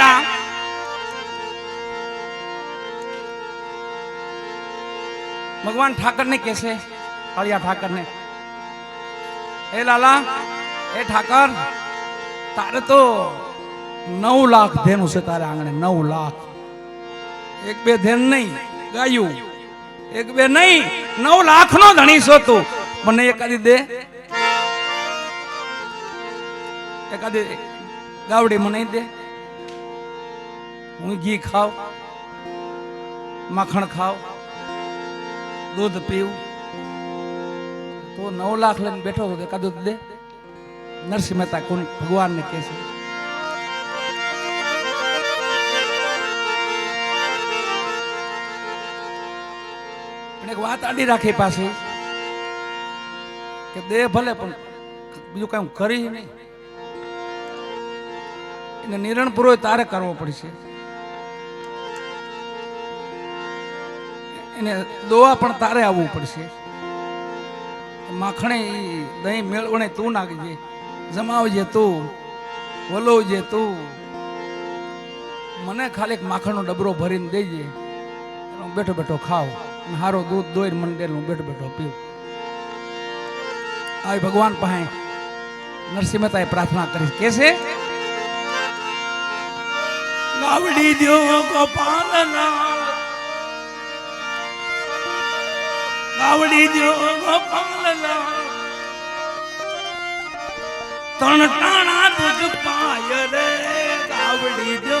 બેટા ભગવાન ઠાકરને કહે છે, કાળિયા ઠાકરને, એ લાલા, એ ઠાકર, તારે તો નવ લાખ ધેનું છે તારે આંગણે, નવ લાખ. એક બે ધેન નહીં, ગાયું. એક બે નહીં, નવ લાખ નો ધણી છો તું. મને એકાદી દે. એકાદી ગાવડી મને દે. હું ઘી ખાવ, માખણ ખાવ, દૂધ પીવું. તો નવ લાખ લઈને બેઠો હતો એકાદું દે? નરસિંહ મહેતા કોણ? ભગવાનને કહે છે. પણ એક વાત આડી રાખી પાછી, કે દે ભલે, પણ બીજું કઈ કરી નહીં. એને નિરણ પૂરો તારે કરવો પડશે. એને દોવા પણ તારે આવવું પડશે. માખણે દહીં મેળવણે તું નાખજે. જમાવજે તું. વલોવજે તું. મને ખાલી માખણનો ડબરો ભરીને દેજે. હું બેઠો બેઠો ખાવ. અને હારો દૂધ દોઈને મને એટલે હું બેઠો બેઠો પીવું આવી ભગવાન પાસે નરસિંહ મહેતાએ પ્રાર્થના કરી. કે છે? ગાવડી દો ગોપાલના દો ગોપાલના તણ ટાણા દુધ પાય રે ગાવડી દો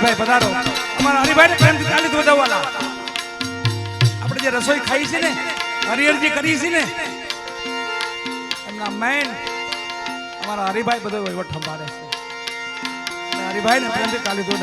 હરિભાઈ પધારો. અમારા હરિભાઈ પ્રેમથી તાલી દવાલા આપણે જે રસોઈ ખાઈ છે ને, હરિહરજી કરી છે ને, એમના મેન અમારા હરિભાઈ બધો વહીવટ સંભાળે છે. હરિભાઈ ને પ્રેમથી તાલી તો